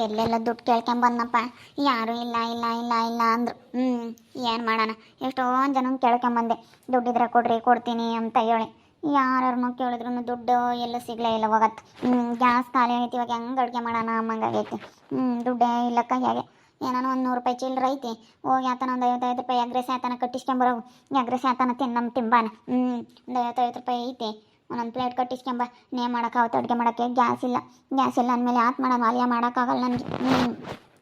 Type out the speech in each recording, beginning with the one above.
ಎಲ್ಲೆಲ್ಲ ದುಡ್ಡು ಕೇಳ್ಕೊಂಬಂದಪ್ಪ ಯಾರೂ ಇಲ್ಲ ಇಲ್ಲ ಇಲ್ಲ ಇಲ್ಲ ಅಂದರು. ಹ್ಞೂ ಏನು ಮಾಡೋಣ? ಎಷ್ಟೊಂದು ಜನ ಕೇಳ್ಕೊಂಬಂದೆ. ದುಡ್ಡಿದ್ರೆ ಕೊಡ್ರಿ, ಕೊಡ್ತೀನಿ ಅಂತ ಹೇಳಿ. ಯಾರನ್ನು ಕೇಳಿದ್ರು ದುಡ್ಡು ಎಲ್ಲ ಸಿಗಲೇ ಇಲ್ಲ ಹೋಗತ್ತೆ ಹ್ಞೂ ಗ್ಯಾಸ್ ಖಾಲಿ ಆಗೈತಿ, ಇವಾಗ ಹೆಂಗೆ ಅಡುಗೆ ಮಾಡೋಣ ಅಮ್ಮಂಗಾಗೈತಿ ಹ್ಞೂ ದುಡ್ಡೇ ಇಲ್ಲ ಹೇಗೆ? ಏನಾನ ಒಂದು ನೂರು ರೂಪಾಯಿ ಚಿಲ್ಲರೆ ಐತಿ. ಹೋಗಿ ಆತನ ಒಂದು ಐವತ್ತೈದು ರೂಪಾಯಿ ಎಗ್ರೆಸ್ ಆತನ ಕಟ್ಟಿಸ್ಕೊಂಬರೋ ಎಗ್ರೆಸ್ ಆತನ ತಿನ್ನಮ್ ತಿಂಬಾನ. ಹ್ಞೂ ಒಂದು ಐವತ್ತೈದು ರೂಪಾಯಿ ಐತಿ. ಒಂದೊಂದು ಪ್ಲೇಟ್ ಕಟ್ಟಿಸ್ಕೊಂಬ, ನೇ ಮಾಡೋಕ್ಕಾಗುತ್ತೆ ಅಡುಗೆ ಮಾಡೋಕ್ಕೆ ಗ್ಯಾಸ್ ಇಲ್ಲ. ಗ್ಯಾಸ್ ಇಲ್ಲ ಅಂದಮೇಲೆ ಯಾಕೆ ಮಾಡೋಣ ಅಲ್ಲಿಯ ಮಾಡೋಕ್ಕಾಗಲ್ಲ ನನಗೆ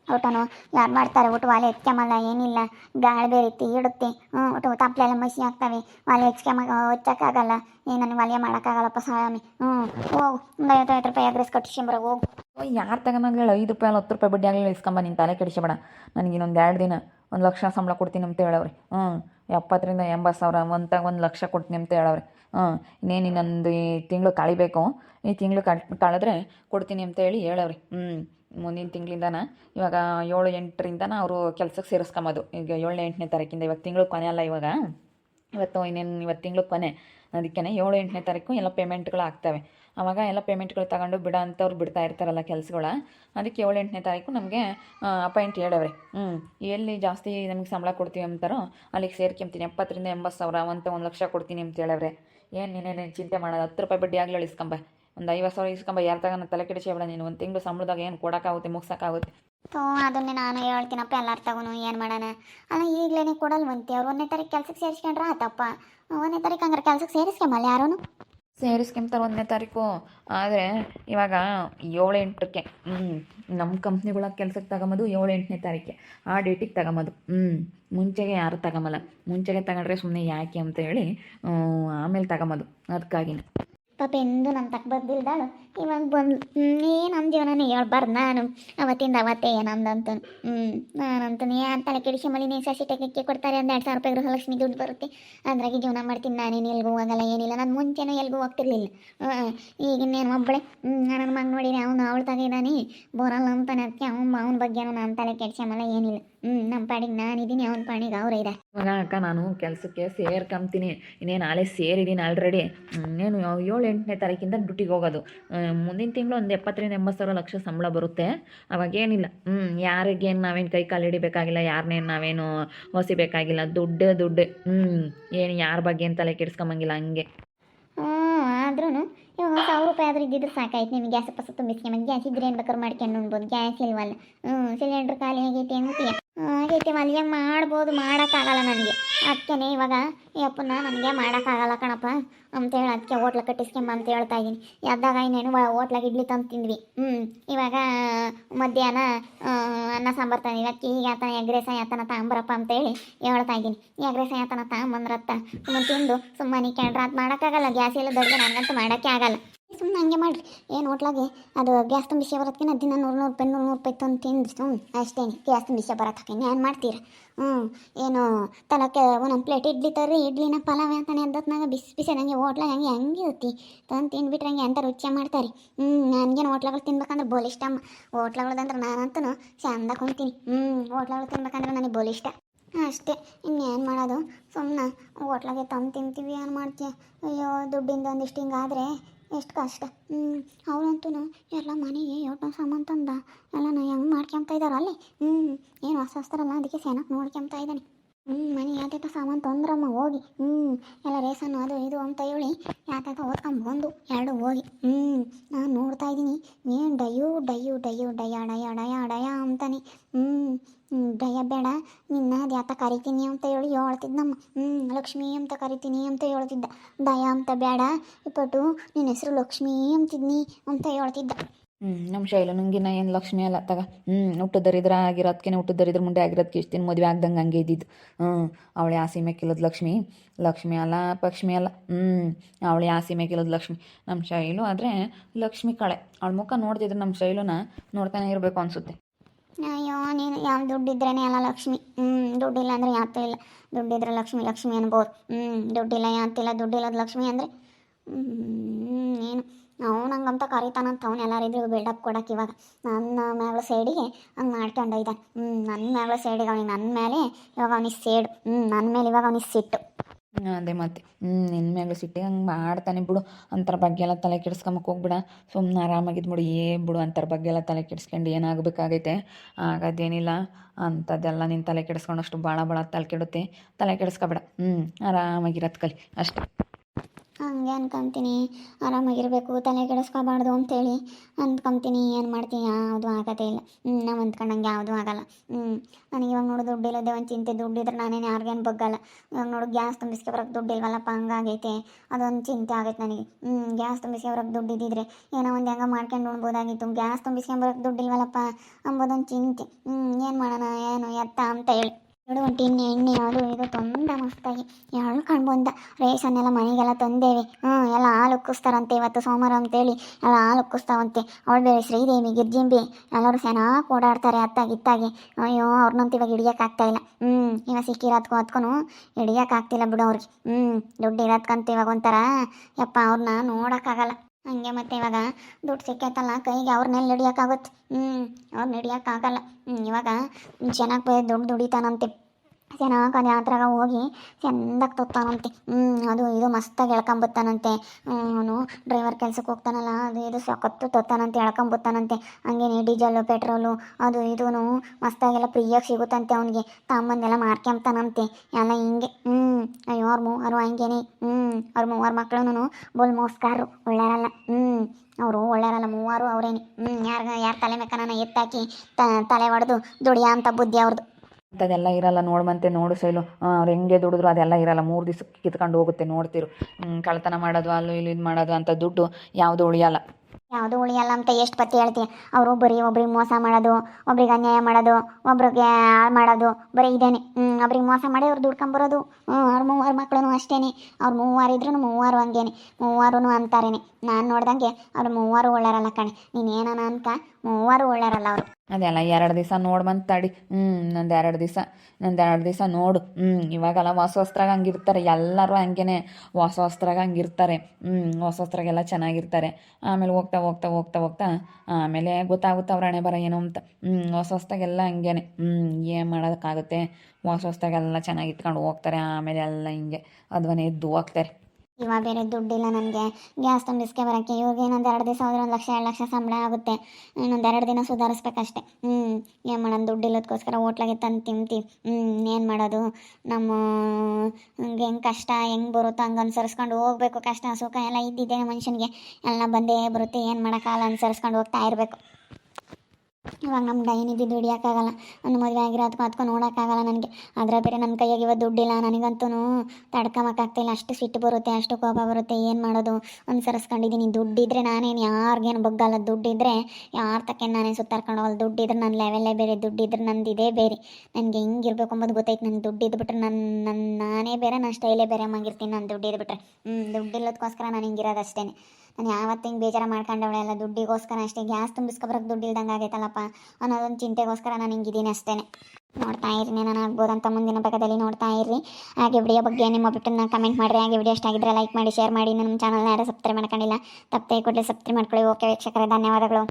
ಊಟನು ಯಾರು ಮಾಡ್ತಾರೆ? ಊಟ ಒಲೆ ಹೆಚ್ಕೊಂಬಲ್ಲ ಏನಿಲ್ಲ. ಗಾಳಿ ಬೇರಿತಿ ಇಡುತ್ತೆ. ಹ್ಞೂ ಊಟ ತಪ್ಪಲೆಲ್ಲ ಮಸಿ ಆಗ್ತವೆ ಒಲೆ ಹೆಚ್ಕೊಂಬ ಹೊಚ್ಚಕ್ಕಾಗಲ್ಲ. ಏ, ನನಗೆ ಒಲೆ ಮಾಡೋಕ್ಕಾಗಲ್ಲಪ್ಪ ಸ್ವಾಮಿ. ಹ್ಞೂ ಹೋಗು. ಒಂದು ಐವತ್ತೈದು ರೂಪಾಯಿ ಅಗ್ರೆಸ್ ಕಟ್ಟಿಸ್ಕೊಂಬರೋ, ಹೋಗು. ಯಾರು ತಗೊಂಡಾಗಲಿ ಐದು ರೂಪಾಯಿ ಹತ್ತು ರೂಪಾಯಿ ಬಡ್ಡಿ ಆಗಲಿ ಇಸ್ಕೊಂಬ ನಿನ್ನ ತಲೆ ಕೆಡಿಸಬೇಡ. ನನಗೆ ಇನ್ನೊಂದು ಎರಡು ದಿನ. ಒಂದು ಲಕ್ಷ ಸಂಬಳ ಕೊಡ್ತೀನಿ ಅಂತ ಹೇಳವ್ರಿ. ಹ್ಞೂ ಎಪ್ಪತ್ತರಿಂದ ಎಂಬತ್ತು ಸಾವಿರ ಒಂತಾಗ ಒಂದು ಲಕ್ಷ ಕೊಡ್ತೀನಿ ಅಂತ ಹೇಳವ್ರಿ. ಹ್ಞೂ ಇನ್ನೇನು ಇನ್ನೊಂದು ಈ ತಿಂಗಳು ಕಳಿಬೇಕು. ಈ ತಿಂಗಳು ಕಳ್, ಕಳೆದ್ರೆ ಕೊಡ್ತೀನಿ ಅಂತ ಹೇಳಿ ಹೇಳವ್ರಿ. ಹ್ಞೂ ಮುಂದಿನ ತಿಂಗಳಿಂದನ ಇವಾಗ ಏಳು ಎಂಟರಿಂದನ ಅವರು ಕೆಲ್ಸಕ್ಕೆ ಸೇರಿಸ್ಕೊಂಬೋದು ಈಗ ಏಳನೇ ಎಂಟನೇ ತಾರೀಕಿಂದ ಇವಾಗ ತಿಂಗಳು ಕೊನೆ ಅಲ್ಲ ಇವಾಗ. ಇವತ್ತು ಇನ್ನೇನು ಇವತ್ತು ತಿಂಗಳು ಕೊನೆ. ಅದಕ್ಕೆ ಏಳು ಎಂಟನೇ ತಾರೀಕು ಎಲ್ಲ ಪೇಮೆಂಟ್ಗಳು ಆಗ್ತವೆ. ಆವಾಗ ಎಲ್ಲ ಪೇಮೆಂಟ್ಗಳು ತಗೊಂಡು ಬಿಡ ಅಂಥವ್ರು ಬಿಡ್ತಾ ಇರ್ತಾರಲ್ಲ ಕೆಲಸಗಳ. ಅದಕ್ಕೆ ಏಳು ಎಂಟನೇ ತಾರೀಕು ನಮಗೆ ಅಪಾಯಿಂಟ್ ಹೇಳವ್ರೆ. ಹ್ಞೂ ಎಲ್ಲಿ ಜಾಸ್ತಿ ನಮಗೆ ಸಂಬಳ ಕೊಡ್ತೀವಿ ಅಂತಾರೋ ಅಲ್ಲಿಗೆ ಸೇರ್ಕೊಂತೀನಿ. ಎಪ್ಪತ್ತರಿಂದ ಎಂಬತ್ತು ಸಾವಿರ ಅಂತ ಒಂದು ಲಕ್ಷ ಕೊಡ್ತೀನಿ ಅಂತ ಹೇಳವ್ರೆ. ಏನು ನೀನೇನೇನು ಚಿಂತೆ ಮಾಡೋದು ಹತ್ತು ರೂಪಾಯಿ ಬಡ್ಡಿ ಆಗಲಿ ಇಸ್ಕೊಂಬ ಒಂದು ಐವತ್ತು ಸಾವಿರ ಇಸ್ಕೊಂಬ ಯಾರು ತಗೊಂಡು ತಲೆ ಕೆಡಿಸ್ಬೇಡ ನೀನು. ಒಂದು ತಿಂಗಳು ಸಂಬಳದಾಗ ಏನು ಕೊಡೋಕ್ಕಾಗುತ್ತೆ, ಮುಗ್ಸೋಕ್ಕಾಗುತ್ತೆ. ತೋ, ಅದನ್ನೇ ನಾನು ಹೇಳ್ತೀನಪ್ಪ, ಎಲ್ಲಾರು ತಗೋನು, ಏನು ಮಾಡೋಣ. ಅಲ್ಲ, ಈಗಲೇ ಕೊಡಲ್ವಂತೆ. ಅವ್ರು ಒಂದನೇ ತಾರೀಕು ಕೆಲಸಕ್ಕೆ ಸೇರಿಸ್ಕೊಂಡ್ರೆ ಆತಪ್ಪ ಒಂದನೇ ತಾರೀಕು ಹಂಗಾರೆ ಕೆಲಸಕ್ಕೆ ಸೇರಿಸ್ಕೊಂಬಲ್ಲ ಯಾರೂ ಸೇರಿಸ್ಕೊಂತಾರೆ ಒಂದನೇ ತಾರೀಕು, ಆದರೆ ಇವಾಗ ಏಳು ಎಂಟಕ್ಕೆ ಹ್ಞೂ ನಮ್ಮ ಕಂಪ್ನಿಗಳ ಕೆಲ್ಸಕ್ಕೆ ತಗೊಂಬೋದು ಏಳು ಎಂಟನೇ ತಾರೀಕೆ. ಆ ಡೇಟಿಗೆ ತಗೊಂಬೋದು ಹ್ಞೂ ಮುಂಚೆಗೆ ಯಾರು ತಗೊಂಬಲ್ಲ ಮುಂಚೆಗೆ ತಗೊಂಡ್ರೆ ಸುಮ್ಮನೆ ಯಾಕೆ ಅಂತ ಹೇಳಿ ಆಮೇಲೆ ತಗೊಂಬೋದು ಅದಕ್ಕಾಗಿನೇ ಪಾಪ ಎಂದು ನನ್ನ ತಕ್ಕ ಬಂದಿಲ್ದಾಳು ಇವಾಗ ಬಂದು ಏ ನಮ್ಮ ಜೀವನನೇ ಹೇಳ್ಬಾರ್ದು ನಾನು. ಅವತ್ತಿಂದ ಅವತ್ತೇ ಏನಂದಂತ ಹ್ಞೂ ನಾನಂತ ಏನು ತಲೆ ಕೆಡಿಸಿ ನೀನು ಸಸಿ ಟೆಕ್ಕೆ ಕೊಡ್ತಾರೆ ಒಂದು ಎರಡು ಸಾವಿರ ರೂಪಾಯಿ ಗೃಹಲಕ್ಷ್ಮಿ ದುಡ್ಡು ಬರುತ್ತೆ. ಅದ್ರಾಗೆ ಜೀವನ ಮಾಡ್ತೀನಿ ನಾನೇನು ಎಲ್ಗೂ ಹೋಗಲ್ಲ ಏನಿಲ್ಲ ನಾನು ಮುಂಚೆನೂ ಎಲ್ಗೂ ಹೋಗ್ತಿರ್ಲಿಲ್ಲ. ಈಗ ಇನ್ನೇನು ಒಬ್ಬಳೆ ನನ್ನ ಮಗ ನೋಡಿದ್ರೆ ಅವನು ಅವಳು ತಗಿದಾನೆ ಬೋರಲ್ಲ ಅಂತಾನೆ ಅದಕ್ಕೆ ಅವನು, ಅವನ ಬಗ್ಗೆನೂ ನಾನು ತಲೆ ಕೆಡ್ಸ್ಕೊಂಬಲ್ಲ ಏನಿಲ್ಲ. ಹ್ಞೂ ನಮ್ಮ ಪಾಡಿಗೆ ನಾನಿದ್ದೀನಿ ಅವನ ಪಾಡಿಗೆ ಅವರೇ ಇದೆ ಇವಾಗ ಅಕ್ಕ ನಾನು ಕೆಲಸಕ್ಕೆ ಸೇರ್ಕೊಂತೀನಿ ಇನ್ನೇನು ನಾಳೆ ಸೇರಿದ್ದೀನಿ ಆಲ್ರೆಡಿ ಇನ್ನೇನು ಏಳು ಎಂಟನೇ ತಾರೀಕಿಂದ ಡ್ಯೂಟಿಗೆ ಹೋಗೋದು. ಮುಂದಿನ ತಿಂಗಳು ಒಂದು ಎಪ್ಪತ್ತರಿಂದ ಎಂಬತ್ತು ಸಾವಿರ ಲಕ್ಷ ಸಂಬಳ ಬರುತ್ತೆ. ಅವಾಗ ಏನಿಲ್ಲ. ಹ್ಞೂ ಯಾರಿಗೇನು ನಾವೇನು ಕೈ ಕಾಲು ಹಿಡಿಬೇಕಾಗಿಲ್ಲ ಯಾರನ್ನೇನು ನಾವೇನು ಹೊಸಿಬೇಕಾಗಿಲ್ಲ. ದುಡ್ಡು ದುಡ್ಡು. ಹ್ಞೂ ಏನು ಯಾರ ಬಗ್ಗೆ ಏನು ತಲೆ ಕೆಡಿಸ್ಕೊಂಬಂಗಿಲ್ಲ ಹಂಗೆ. ಹ್ಞೂ ಆದ್ರೂ ಇವಾಗ ಒಂದು ಸಾವಿರ ರೂಪಾಯಿ ಆದ್ರೂ ಇದ್ದಿದ್ರೆ ಸಾಕಾಯ್ತು. ನಿಮಗೆ ಗ್ಯಾಸ್ ಪಸ ತುಂಬಿಸ್ಕೊಂಬಂದು ಗ್ಯಾಸ್ ಇದ್ರೆ ಏನು ಬೇಕಾದ್ರೂ ಮಾಡ್ಕೊಂಡು ಉಣ್ಬೋದು. ಗ್ಯಾಸ್ ಇಲ್ವಲ್ಲ. ಹ್ಞೂ ಸಿಲಿಂಡ್ರ್ ಖಾಲಿ ಆಗೈತೆ ಅಂತೀಯ ಆಗೈತಿ ಅಲ್ಲಿಗೆ ಮಾಡ್ಬೋದು, ಮಾಡೋಕ್ಕಾಗಲ್ಲ ನನಗೆ. ಅದಕ್ಕೆ ಇವಾಗ ಯಪ್ಪನ ನನಗೆ ಮಾಡೋಕ್ಕಾಗಲ್ಲ ಕಣಪ್ಪ. ಅಂತೇಳಿ ಅದಕ್ಕೆ ಹೋಟ್ಲ ಕಟ್ಟಿಸ್ಕೊಂಬ ಅಂತ ಹೇಳ್ತಾ ಇದ್ದೀನಿ. ಎದ್ದಾಗ ಇನ್ನೇನು ಹೋಟ್ಲಾಗ ಇಡ್ಲಿ ತಂದು ತಿಂದ್ವಿ. ಹ್ಞೂ ಇವಾಗ ಮಧ್ಯಾಹ್ನ ಅನ್ನ ಸಾಂಬಾರು ತಂದಿದ್ವಿ ಅದಕ್ಕೆ ಈಗ ಆತನ ಎಗ್ರೆಸ ಯಾತನ ತಾಂಬರಪ್ಪ ಅಂತೇಳಿ ಹೇಳ್ತಾ ಇದ್ದೀನಿ. ಎಗ್ರೆಸ ಯಾತನ ತಾಂಬಂದ್ರತ್ತ. ಸುಮ್ಮನೆ ತಿಂದು ಸುಮ್ಮನೆ ಕ್ಯಾಂಡ್ರ ಅದು ಮಾಡೋಕ್ಕಾಗಲ್ಲ. ಗ್ಯಾಸ್ ಎಲ್ಲ ದೊಡ್ಡ ನನಗಂತೂ ಮಾಡೋಕ್ಕೆ ಆಗಲ್ಲ. ಸುಮ್ಮನೆ ಹಂಗೆ ಮಾಡ್ರಿ. ಏನು ಹೋಟ್ಲಾಗೆ? ಅದು ಗ್ಯಾಸ್ ತುಂಬಿಸಿ ಬರೋದಕ್ಕಿಂತ ದಿನ ನೂರು ನೂರು ರೂಪಾಯಿ, ನೂರು ನೂರು ರೂಪಾಯಿ ತಂದು ತಿಂದು ಹ್ಞೂ ಅಷ್ಟೇನೆ ಗ್ಯಾಸ್ ತುಂಬಿಸಿ ಬರೋದಕ್ಕೆ ಏನು ಮಾಡ್ತೀರ? ಹ್ಞೂ ಏನು ತಲಕ್ಕೆ ಒಂದೊಂದು ಪ್ಲೇಟ್ ಇಡ್ಲಿ ತರ್ರಿ. ಇಡ್ಲಿನ ಪಲಾವ್ ಅಂತಾನೆ ಅಂದತ್ನಾಗ ಬಿಸಿ ಬಿಸಿ ನನಗೆ ಹೋಟ್ಲಾಗ ಹಂಗೆ ಹಂಗೆ ಇರ್ತಿ. ತಂದು ತಿಂದ್ಬಿಟ್ರೆ ಹಂಗೆ ಅಂತ ರುಚಿ ಮಾಡ್ತಾರೆ. ಹ್ಞೂ ನನಗೇನು ಹೋಟ್ಲಗಳು ತಿನ್ಬೇಕಂದ್ರೆ ಬೋಲ್ ಇಷ್ಟ. ಹೋಟ್ಲಗಳದಂದ್ರೆ ನಾನಂತೂ ಚಂದ ಕುಂತೀನಿ ಹ್ಞೂ ಹೋಟ್ಲಗಳು ತಿನ್ಬೇಕಂದ್ರೆ ನನಗೆ ಬೋಲ್ ಇಷ್ಟ. ಅಷ್ಟೇ. ಇನ್ನೇನು ಮಾಡೋದು? ಸುಮ್ಮನೆ ಹೋಟ್ಲಾಗೆ ತಂದು ತಿಂತೀವಿ. ಏನು ಮಾಡ್ತೀಯ? ಅಯ್ಯೋ ದುಡ್ಡಿಂದ ಒಂದಿಷ್ಟು ಹಿಂಗಾದರೆ ಎಷ್ಟು ಕಷ್ಟ. ಹ್ಞೂ ಅವಳಂತೂ ಎಲ್ಲ ಮನೆಗೆ ಯೋಟೋ ಸಾಮಾನು ತಂದ. ಎಲ್ಲ ಹೆಂಗೆ ಮಾಡ್ಕೊಂತ ಇದ್ದಾರ ಅಲ್ಲಿ ಹ್ಞೂ ಏನು ಹೊಸ ಅದಕ್ಕೆ ಸೆನಕ್ಕೆ ನೋಡ್ಕೊಂತ ಇದ್ದಾನೆ ಹ್ಞೂ ಮನೆ ಯಾತೈತ ಸಾಮಾನು ತಂದ್ರಮ್ಮ, ಹೋಗಿ. ಹ್ಞೂ ಎಲ್ಲ ರೇಷನ್ ಅದು ಇದು ಅಂತ ಹೇಳಿ ಯಾತೈತ ಓದ್ಕೊಂಬಂದು ಎರಡು ಹೋಗಿ. ಹ್ಞೂ ನಾನು ನೋಡ್ತಾ ಇದ್ದೀನಿ. ಏನು ಡಯ್ಯು ಡಯು ಡಯ್ಯು ಡಯ ಡಯ ಡಯ ಡಯ ಅಂತಾನೆ. ಹ್ಞೂ ಡಯ ಬೇಡ. ನಿನ್ನ ಅದು ಯಾತ ಕರಿತೀನಿ ಅಂತ ಹೇಳಿ ಹೇಳ್ತಿದ್ದಮ್ಮ ಹ್ಞೂ ಲಕ್ಷ್ಮಿ ಅಂತ ಕರಿತೀನಿ ಅಂತ ಹೇಳ್ತಿದ್ದ. ದಯ ಅಂತ ಬೇಡ. ಇಪ್ಪಟ್ಟು ನಿನ್ನ ಹೆಸರು ಲಕ್ಷ್ಮಿ ಅಂತಿದ್ನಿ ಅಂತ ಹೇಳ್ತಿದ್ದ. ಹ್ಞೂ ನಮ್ಮ ಶೈಲ ನಂಗಿನ ಏನು ಲಕ್ಷ್ಮಿ ಅಲ್ಲ ತಗ. ಹ್ಞೂ ಹುಟ್ಟು ದರಿದ್ರ ಆಗಿರೋದಕ್ಕೆ ಹುಟ್ಟು ದರಿದ್ರ ಮುಂದೆ ಆಗಿರೋದಕ್ಕೆ ಇಷ್ಟು ದಿನ ಮದುವೆ ಆಗ್ದಂಗೆ ಹಂಗೆ ಇದ್ದಿದ್ದು. ಹ್ಞೂ ಅವಳು ಆಸೆ ಸೀಮೆ ಲಕ್ಷ್ಮಿ. ಲಕ್ಷ್ಮಿ ಅಲ್ಲ ಪಕ್ಷ್ಮಿ ಅಲ್ಲ. ಹ್ಞೂ ಅವಳು ಆಸೆ ಮೇಕಿಲ್ಲದ ಲಕ್ಷ್ಮಿ. ನಮ್ಮ ಶೈಲು ಆದರೆ ಲಕ್ಷ್ಮಿ ಕಳೆ. ಅವಳ ಮುಖ ನೋಡ್ತಿದ್ರೆ ನಮ್ಮ ಶೈಲುನ ನೋಡ್ತಾನೆ ಇರಬೇಕು ಅನ್ಸುತ್ತೆ. ಅಯ್ಯೋ, ನೀನು ಯಾವ ದುಡ್ಡಿದ್ರೇನೆ ಅಲ್ಲ ಲಕ್ಷ್ಮಿ. ಹ್ಞೂ ದುಡ್ಡಿಲ್ಲ ಅಂದರೆ ಯಾತೂ ಇಲ್ಲ. ದುಡ್ಡಿದ್ರೆ ಲಕ್ಷ್ಮಿ ಲಕ್ಷ್ಮಿ ಅನ್ಬೋದು. ಹ್ಞೂ ದುಡ್ಡಿಲ್ಲ ಯಾತಿಲ್ಲ, ದುಡ್ಡಿಲ್ಲದ ಲಕ್ಷ್ಮಿ ಅಂದರೆ ಏನು. ಅವನಂಗಂತ ಕರಿತಾನಂತ ಅವ್ನು ಎಲ್ಲರಿದ್ರು ಬಿಲ್ಡಪ್ ಕೊಡಕ್ಕೆ ಇವಾಗ. ನನ್ನ ಮ್ಯಾಗಳ ಸೈಡಿಗೆ ಹಂಗೆ ಮಾಡ್ಕೊಂಡು ಇದ್ದ ಹ್ಞೂ ನನ್ನ ಮ್ಯಾಗಳ ಸೈಡಿಗೆ ಅವನಿಗೆ ನನ್ನ ಮೇಲೆ ಇವಾಗ ಅವನಿಗೆ ಸೇಡು. ಹ್ಞೂ ನನ್ನ ಮೇಲೆ ಇವಾಗ ಅವನಿಗೆ ಸಿಟ್ಟು. ಅದೇ ಮತ್ತೆ. ಹ್ಞೂ ನಿನ್ನ ಮ್ಯಾಗ ಸಿಟ್ಟಿಗೆ ಹಂಗೆ ಮಾಡ್ತಾನೆ ಬಿಡು. ಅಂತರ ಬಗ್ಗೆ ಎಲ್ಲ ತಲೆ ಕೆಡಿಸ್ಕೊಂಬಕ್ಕೆ ಹೋಗ್ಬಿಡ. ಸುಮ್ಮನೆ ಆರಾಮಾಗಿದ್ದು ಬಿಡು ಏ ಬಿಡು. ಅಂತರ ಬಗ್ಗೆ ಎಲ್ಲ ತಲೆ ಕೆಡಿಸ್ಕೊಂಡು ಏನಾಗಬೇಕಾಗೈತೆ. ಆಗೋದೇನಿಲ್ಲ ಅಂಥದ್ದೆಲ್ಲ ನಿನ್ನ ತಲೆ ಕೆಡಿಸ್ಕೊಂಡಷ್ಟು ಭಾಳ ಭಾಳ ತಲೆ ಕೆಡುತ್ತೆ. ತಲೆ ಕೆಡಿಸ್ಕೊಬೇಡ. ಹ್ಞೂ ಆರಾಮಾಗಿರತ್ತೆ ಕಲಿ. ಅಷ್ಟೇ. ಹಂಗೆ ಅನ್ಕೊಂತೀನಿ. ಆರಾಮಾಗಿರಬೇಕು, ತಲೆ ಕೆಡಿಸ್ಕೋಬಾರ್ದು ಅಂತೇಳಿ ಅಂದ್ಕೊಂತೀನಿ ಏನು ಮಾಡ್ತೀನಿ? ಯಾವುದು ಆಗೋದೇ ಇಲ್ಲ. ಹ್ಞೂ ನಾವು ಅಂದ್ಕೊಂಡಂಗೆ ಯಾವುದೂ ಆಗಲ್ಲ. ಹ್ಞೂ ನನಗೆ ಇವಾಗ ನೋಡು ದುಡ್ಡಿಲ್ಲದೆ ಒಂದು ಚಿಂತೆ ದುಡ್ಡಿದ್ರೆ ನಾನೇನು ಯಾರಿಗೇನು ಬಗ್ಗಲ್ಲ. ಇವಾಗ ನೋಡು ಗ್ಯಾಸ್ ತುಂಬಿಸ್ಕೆ ಬರೋಕ್ಕೆ ದುಡ್ಡು ಇಲ್ವಲ್ಲಪ್ಪ ಹಂಗಾಗೈತೆ. ಅದೊಂದು ಚಿಂತೆ ಆಗೈತೆ ನನಗೆ. ಹ್ಞೂ ಗ್ಯಾಸ್ ತುಂಬಿಸ್ಕೆ ಬರೋಕ್ಕೆ ದುಡ್ಡು ಇದ್ದಿದ್ರೆ ಏನೋ ಒಂದು ಹೆಂಗೆ ಮಾಡ್ಕೊಂಡು ಉಣ್ಬೋದಾಗಿತ್ತು. ಗ್ಯಾಸ್ ತುಂಬಿಸ್ಕೊಂಡು ಬರೋಕ್ಕೆ ದುಡ್ಡು ಇಲ್ವಲ್ಲಪ್ಪ? ಅಂಬೋದೊಂದು ಚಿಂತೆ. ಹ್ಞೂ ಏನು ಮಾಡೋಣ? ಏನು ಎತ್ತ ಅಂತ ಹೇಳಿ. ನೋಡು ಒಂದು ಟಿನ್ ಎಣ್ಣೆ ಅದು ಇದು ತುಂಬ ಮಸ್ತಾಗಿ. ಯಾರು ಬಂದ ರೇಷನ್ ಎಲ್ಲ ಮನೆಗೆಲ್ಲ ತಂದೇವೆ. ಹ್ಞೂ ಎಲ್ಲ ಹಾಲು ಉಕ್ಕಿಸ್ತಾರಂತೆ ಇವತ್ತು ಸೋಮವಾರ ಅಂತೇಳಿ. ಎಲ್ಲ ಹಾಲು ಉಕ್ಕಿಸ್ತಾವಂತೆ. ಅವಳು ಬೇರೆ ಶ್ರೀದೇವಿ, ಗಿರ್ಜಿಂಬಿ ಎಲ್ಲರೂ ಚೆನ್ನಾಗಿ ಓಡಾಡ್ತಾರೆ ಅತ್ತಾಗಿ ಇತ್ತಾಗಿ. ಅಯ್ಯೋ, ಅವ್ರನ್ನಂತ ಇವಾಗ ಹಿಡಿಯೋಕ್ಕಾಗ್ತಾ ಇಲ್ಲ. ಹ್ಞೂ ಇವಾಗ ಸಿಕ್ಕಿರೋದ್ಕೊ ಹೊತ್ಕೊನು ಹಿಡಿಯೋಕ್ಕಾಗ್ತಿಲ್ಲ ಬಿಡು ಅವ್ರಿಗೆ. ಹ್ಞೂ ದುಡ್ಡು ಇರೋದ್ಕಂತ ಇವಾಗ ಒಂಥರ ಯಪ್ಪ, ಅವ್ರನ್ನ ನೋಡೋಕ್ಕಾಗಲ್ಲ. ಹಂಗೆ ಮತ್ತೆ ಇವಾಗ ದುಡ್ಡು ಸಿಕ್ಕೈತಲ್ಲ, ಕೈಗೆ ಅವ್ರನ್ನೆಲ್ಲ ಹಿಡಿಯೋಕ್ಕಾಗುತ್ತೆ ಹ್ಞೂ ಅವ್ರನ್ನ ಹಿಡಿಯೋಕ್ಕಾಗಲ್ಲ ಇವಾಗ ಚೆನ್ನಾಗಿ ಬೇ ದುಡ್ಡು ದುಡಿತಾನಂತೆ. ಚೆನ್ನಾಗಿ ಅದೇ ಅದ್ರಾಗ ಹೋಗಿ ಚೆಂದಾಗಿ ತೊತ್ತಾನಂತೆ ಹ್ಞೂ ಅದು ಇದು ಮಸ್ತಾಗಿ ಎಳ್ಕೊಂಬತ್ತಾನಂತೆ. ಅವನು ಡ್ರೈವರ್ ಕೆಲ್ಸಕ್ಕೆ ಹೋಗ್ತಾನಲ್ಲ, ಅದು ಇದು ಸಖತ್ತು ತೊತ್ತಾನಂತೆ ಎಳ್ಕೊಂಬತ್ತಾನಂತೆ. ಹಂಗೇನೆ ಡೀಸೆಲು, ಪೆಟ್ರೋಲು, ಅದು ಇದೂ ಮಸ್ತಾಗೆಲ್ಲ ಫ್ರೀಯಾಗಿ ಸಿಗುತ್ತಂತೆ ಅವನಿಗೆ. ತಮ್ಮಂದೆಲ್ಲ ಮಾರ್ಕೊಂತಾನಂತೆ ಎಲ್ಲ ಹಿಂಗೆ. ಹ್ಞೂ ಅಯ್ಯೋ, ಅವ್ರ ಮೂವರು ಹಂಗೇನೆ. ಹ್ಞೂ ಅವ್ರ ಮೂವರು ಮಕ್ಕಳೂ ಬೋಲ್ ಮೋಸ್ಕಾರು ಒಳ್ಳೆಯರಲ್ಲ ಹ್ಞೂ ಅವರು ಒಳ್ಳೆಯರಲ್ಲ ಮೂವರು ಅವರೇನೆ. ಹ್ಞೂ ಯಾರು ಯಾರ ತಲೆ ಮೆಕ್ಕನ ಎತ್ತಾಕಿ ತಲೆ ಹೊಡೆದು ದುಡಿಯೋ ಅಂತ ಬುದ್ಧಿ ಅವ್ರದ್ದು ಅಂಥದ್ದೆಲ್ಲ ಇರಲ್ಲ ನೋಡ್ಮಂತೆ ನೋಡು ಸೈಲು ಅವ್ರು ಹೆಂಗೆ ದುಡಿದ್ರು ಅದೆಲ್ಲ ಇರಲ್ಲ ಮೂರು ದಿವ್ಸಕ್ಕೆ ಕಿತ್ಕೊಂಡು ಹೋಗುತ್ತೆ ನೋಡ್ತಿರು. ಹ್ಮ್, ಕಳ್ತನ ಮಾಡೋದು ಅಲ್ಲೂ ಇಲ್ಲಿ ಇದು ಮಾಡೋದು ಅಂತ ದುಡ್ಡು ಯಾವುದು ಉಳಿಯಲ್ಲ. ಯಾವುದು ಉಳಿಯಲ್ಲ ಅಂತ ಎಷ್ಟು ಪತ್ತಿ ಹೇಳ್ತೀನಿ ಅವರು ಬರೀ ಒಬ್ರಿಗೆ ಮೋಸ ಮಾಡೋದು, ಒಬ್ರಿಗೆ ಅನ್ಯಾಯ ಮಾಡೋದು, ಒಬ್ರಿಗೆ ಹಾಳು ಮಾಡೋದು, ಬರೀ ಇದೇನೆ. ಒಬ್ರಿಗೆ ಮೋಸ ಮಾಡಿ ಅವ್ರು ದುಡ್ಕೊಂಬರೋದು. ಹ್ಞೂ ಅವ್ರ ಮೂವರು ಮಕ್ಕಳು ಅಷ್ಟೇನೆ. ಅವ್ರು ಮೂವರು ಇದ್ರೂ ಮೂವರು ಹಂಗೇನೆ. ಮೂವರು ಅಂತಾರೇನೆ. ನಾನು ನೋಡ್ದಂಗೆ ಅವ್ರು ಮೂವರು ಒಳ್ಳೆಯರಲ್ಲ ಕಣೆ. ನೀನು ಏನನ ಅನ್ಕ ಮೂವರು ಒಳ್ಳೆಯರಲ್ಲ ಅವರು. ಅದೆಲ್ಲ ಎರಡು ದಿವಸ ನೋಡ್ಬಂತ ತಡಿ. ಹ್ಞೂ ನಂದು ಎರಡು ದಿವಸ ನಂದು ಎರಡು ದಿವಸ ನೋಡು. ಹ್ಞೂ ಇವಾಗೆಲ್ಲ ಹೊಸ ಹೊಸ್ತ್ರಾಗ ಹಂಗಿರ್ತಾರೆ. ಎಲ್ಲರೂ ಹಂಗೇನೆ ಹೊಸ ಹೊಸ್ತ್ರಾಗ ಹಂಗಿರ್ತಾರೆ. ಹ್ಞೂ ಹೊಸ ಹೊಸ್ತ್ರಾಗೆಲ್ಲ ಚೆನ್ನಾಗಿರ್ತಾರೆ. ಆಮೇಲೆ ಹೋಗ್ತಾ ಹೋಗ್ತಾ ಹೋಗ್ತಾ ಹೋಗ್ತಾ, ಆಮೇಲೆ ಗೊತ್ತಾಗುತ್ತೆ ಅವ್ರ ಹಣೆ ಬರ ಏನು ಅಂತ. ಹ್ಞೂ ಹೊಸ ವಸ್ತಾಗೆಲ್ಲ ಹಂಗೆನೆ. ಹ್ಞೂ ಏನು ಮಾಡೋದಕ್ಕಾಗುತ್ತೆ? ಹೊಸ ವಸ್ತಾಗೆಲ್ಲ ಚೆನ್ನಾಗಿ ಇಟ್ಕೊಂಡು ಹೋಗ್ತಾರೆ. ಆಮೇಲೆ ಎಲ್ಲ ಹಿಂಗೆ ಅದ್ವನೇ ಎದ್ದು ಹೋಗ್ತಾರೆ. ಇವಾಗ ಬೇರೆ ದುಡ್ಡಿಲ್ಲ ನನಗೆ. ಗ್ಯಾಸ್ ತುಂಬಿಸ್ಕೆ ಬರೋಕ್ಕೆ. ಇವ್ರಿಗೆ ಇನ್ನೊಂದು ಎರಡು ದಿವಸ ಹೋದ್ರೆ ಒಂದು ಲಕ್ಷ, ಎರಡು ಲಕ್ಷ ಸಂಬಳ ಆಗುತ್ತೆ. ಇನ್ನೊಂದು ಎರಡು ದಿನ ಸುಧಾರಿಸ್ಬೇಕಷ್ಟೆ. ಹ್ಞೂ ಏನು ಮಾಡೋಣ ದುಡ್ಡಿಲ್ಲದಕ್ಕೋಸ್ಕರ ಹೋಟ್ಲಾಗೆ ತಂದು ತಿಂತೀವಿ ಹ್ಞೂ ಏನು ಮಾಡೋದು? ನಮ್ಮ, ಹಂಗೆ ಹೆಂಗೆ ಕಷ್ಟ, ಹೆಂಗೆ ಬರುತ್ತೋ ಹಂಗೆ ಅನುಸರಿಸ್ಕೊಂಡು ಹೋಗ್ಬೇಕು. ಕಷ್ಟ, ಸುಖ ಎಲ್ಲ ಇದ್ದಿದ್ದೇನೆ ಮನುಷ್ಯನಿಗೆ. ಎಲ್ಲ ಬಂದೇ ಬರುತ್ತೆ. ಏನು ಮಾಡೋಕ್ಕಾಗಲ್ಲ ಅನುಸರಿಸ್ಕೊಂಡು ಹೋಗ್ತಾ ಇರಬೇಕು. ಇವಾಗ ನಮ್ಮ ಡೈನ್ ಇದ್ದಿದ್ದು ಹಿಡಿಯೋಕ್ಕಾಗಲ್ಲ ಒಂದು ಮದುವೆ ಆಗಿರೋದಕ್ಕೂ ಅದಕ್ಕೂ ನೋಡೋಕ್ಕಾಗಲ್ಲ ನನಗೆ. ಅದರ ಬೇರೆ ನನ್ನ ಕೈಯಾಗ ಇವತ್ತು ದುಡ್ಡಿಲ್ಲ ನನಗಂತೂ ತಡ್ಕೊಂಬಕ್ಕಾಗ್ತಿಲ್ಲ ಅಷ್ಟು ಸಿಟ್ಟು ಬರುತ್ತೆ, ಅಷ್ಟು ಕೋಪ ಬರುತ್ತೆ, ಏನು ಮಾಡೋದು? ಅನುಸರಿಸ್ಕೊಂಡಿದ್ದೀನಿ ದುಡ್ಡಿದ್ರೆ ನಾನೇನು ಯಾರಿಗೇನು ಬಗ್ಗಲ್ಲ. ದುಡ್ಡಿದ್ರೆ ಯಾರ ತಕ್ಕೆ ನಾನೇ ಸುತ್ತಾರ್ಕೊಂಡು ಹೋಗಲ್ಲ ದುಡ್ಡಿದ್ರೆ ನನ್ನ ಲೆವೆಲ್ಲೇ ಬೇರೆ, ದುಡ್ಡಿದ್ರೆ ನಂದು ಇದೇ ಬೇರೆ. ನನಗೆ ಹೆಂಗಿರ್ಬೇಕು ಅಂಬೋದು ಗೊತ್ತಾಯ್ತು ನನ್ನ ದುಡ್ಡಿದ್ದು ಬಿಟ್ರೆ ನನ್ನ ನನ್ನ ನಾನೇ ಬೇರೆ ನನ್ನ ಸ್ಟೈಲೇ ಬೇರೆ ಆಗಿರ್ತೀನಿ. ನಾನು ದುಡ್ಡಿದ್ದು ಬಿಟ್ರೆ ಹ್ಞೂ ದುಡ್ಡಿಲ್ಲದಕ್ಕೋಸ್ಕರ ನಾನು ಹಿಂಗಿರೋದು ಅಷ್ಟೇ ನಾನು ಯಾವತ್ತು ಹಿಂಗೆ ಬೇಜಾರು ಮಾಡ್ಕೊಂಡವಳೆ ಎಲ್ಲ ದುಡ್ಡಿಗೋಸ್ಕರ ಅಷ್ಟೇ, ಗ್ಯಾಸ್ ತುಂಬಿಸ್ಕೊಬ್ರಕ್ಕೆ ದುಡ್ಡು ಇಲ್ದಂಗೆ ಆಗೈತಲ್ಲಪ್ಪ, ಅನ್ನೋದೊಂದು ಚಿಂತೆಗೋಸ್ಕರ ನಾನು ಹಿಂಗಿದ್ದೀನಿ ಅಷ್ಟೇ ನೋಡ್ತಾ ಇರಿ ನಾನು ಆಗ್ಬೋದಂತ ಮುಂದಿನ ಭಾಗದಲ್ಲಿ ನೋಡ್ತಾ ಇರ್ರಿ. ಹಾಗೆ ವಿಡಿಯೋ ಬಗ್ಗೆ ನಿಮ್ಮ ಅಭಿಪ್ರಾಯನ ಕಮೆಂಟ್ ಮಾಡಿರಿ. ಹಾಗೆ ವಿಡಿಯೋ ಇಷ್ಟ ಆಗಿದ್ರೆ ಲೈಕ್ ಮಾಡಿ ಶೇರ್ ಮಾಡಿ. ನಮ್ಮ ಚಾನಲ್ನ ಯಾರು ಸಬ್ಸ್ಕ್ರೈಬ್ ಮಾಡ್ಕೊಂಡಿಲ್ಲ, ತಪ್ಪದೆ ಕೂಡಲೇ ಸಬ್ಸ್ಕ್ರೈಬ್ ಮಾಡ್ಕೊಳ್ಳಿ. ಓಕೆ ವೀಕ್ಷಕರೇ, ಧನ್ಯವಾದಗಳು.